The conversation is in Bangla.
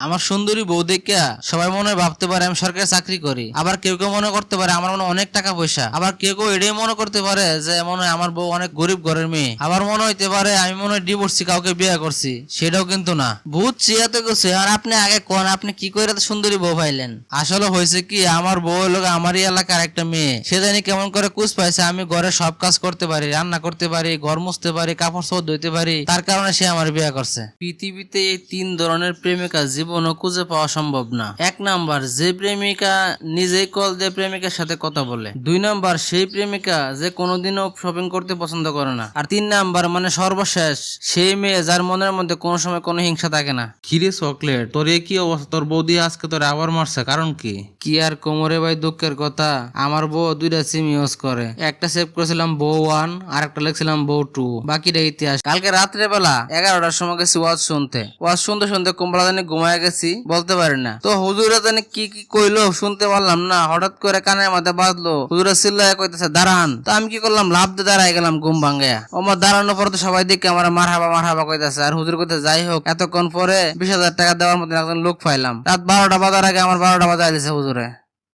আমার সুন্দরী বউ দেখা সবাই মনে ভাবতে পারে আমি সরকারি চাকরি করি। আবার কেউ কেউ মনে করতে পারে আমার মনে অনেক টাকা পয়সা। আবার কেউ কেউ এটাই মনে করতে পারে যে মনে হয় আমার বউ অনেক গরিব ঘরের মেয়ে। আবার মনে হইতে পারে আমি মনে হয় ডিভোর্সি কাউকে বিয়ে করছি, সেটাও কিন্তু না। বুঝছি এত কিছু আর আপনি আগে কোন, আপনি কি করে এত সুন্দরী বউ পাইলেন? আসলে হয়েছে কি, আমার বউ হলো আমারই এলাকার একটা মেয়ে। সে জানি কেমন করে কুচ পাইছে, আমি ঘরে সব কাজ করতে পারি, রান্না করতে পারি, ঘর মুছতে পারি কাপড় চোপড় ধুইতে পারি, তার কারণে সে আমার বিয়ে করছে। পৃথিবীতে এই তিন ধরনের প্রেমিকা জীবনও খুঁজে পাওয়া সম্ভব না। এক নাম্বার যে প্রেমিকা নিজেই কল দিয়ে প্রেমিকার সাথে কথা বলে। দুই নাম্বার সেই প্রেমিকা যে কোনোদিনও শপিং করতে পছন্দ করে না। আর তিন নাম্বার মানে সর্বশেষ সেই মেয়ে যার মনের মধ্যে কোনো সময় কোনো হিংসা থাকে না। কিরে চকলেট তোর এ কি অবস্থা? তোর বৌদি আজকে তোর আবার মারছে কারণ কি? কি আর কোমরে ভাই দুঃখের কথা? আমার বউ দুইটা সিম ইউজ করে। একটা সেভ করেছিলাম বউ ওয়ান আর একটা লিখছিলাম বউ টু বাকিটা ইতিহাস। কালকে রাত্রে বেলা এগারোটার সময় গেছি ওয়াজ শুনতে। ওয়াজ শুনতে শুনতে কোমরা জানি ঘুমায় গেছি, বলতে পারি না। তো হুজুরা জানি কি কি কইলো, শুনতে পারলাম না। হঠাৎ করে কানের মাথায় বাঁধলো হুজুরা চিল্লায় কইতেছে, দাঁড়ান। তো আমি কি করলাম লাভ দিয়ে দাঁড়াই গেলাম ঘুম ভাঙ্গায়া আমার দাঁড়ানোর পর তো সবাই দেখে আমার মার হাবা কইতেছে। আর হুজুর কইতে যাই হোক, এতক্ষণ পরে বিশ টাকা দেওয়ার মতো একজন লোক পাইলাম। রাত বারোটা বাজার আগে আমার বারোটা বাজার দিছে হুজুরে।